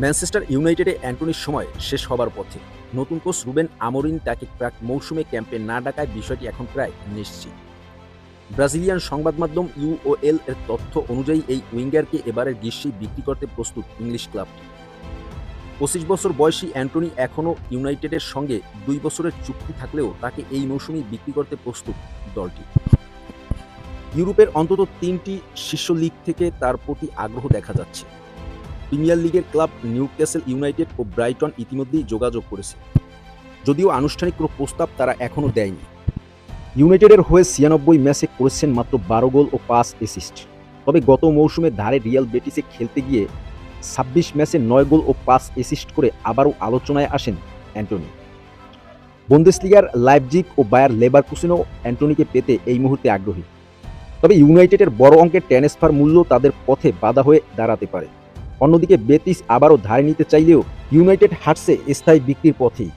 Manchester ইউনাইটেডে অ্যান্টনির সময় শেষ হবার পথে। নতুন কোচ রুবেন আমরিন তাকে প্রাক মৌসুমে ক্যাম্পে না ডাকায় বিষয়টি এখন প্রায় নিশ্চিত। ব্রাজিলিয়ান সংবাদ মাধ্যম ইউওএল এর তথ্য অনুযায়ী এই উইঙ্গারকে এবারের গ্রীষ্মেই বিক্রি করতে প্রস্তুত ইংলিশ ক্লাবটি। পঁচিশ বছর বয়সী অ্যান্টনি এখনও ইউনাইটেডের সঙ্গে দুই বছরের চুক্তি থাকলেও তাকে এই মৌসুমেই বিক্রি করতে প্রস্তুত দলটি। ইউরোপের অন্তত তিনটি শীর্ষ লিগ থেকে তার প্রতি আগ্রহ দেখা যাচ্ছে। প্রিমিয়ার লিগের ক্লাব নিউক্যাসেল ইউনাইটেড ও ব্রাইটন ইতিমধ্যেই যোগাযোগ করেছে। যদিও আনুষ্ঠানিক কোনো প্রস্তাব তারা এখনও দেয়নি। ইউনাইটেডের হয়ে ছিয়ানব্বই ম্যাচে করেছেন মাত্র বারো গোল ও পাঁচ অ্যাসিস্ট। তবে গত মৌসুমে ধারে রিয়াল বেটিসে খেলতে গিয়ে ছাব্বিশ ম্যাচে নয় গোল ও পাঁচ অ্যাসিস্ট করে আবারও আলোচনায় আসেন অ্যান্টনি। বন্দেসলিগার লাইভজিক ও বায়ার লেবারকুসেনও অ্যান্টনিকে পেতে এই মুহূর্তে আগ্রহী। তবে ইউনাইটেডের বড় অঙ্কের ট্রান্সফার মূল্য তাদের পথে বাধা হয়ে দাঁড়াতে পারে। অন্যদিকে বেতিস আবারও ধারে নিতে চাইলেও ইউনাইটেড হাটসে স্থায়ী বিক্রির পথেই।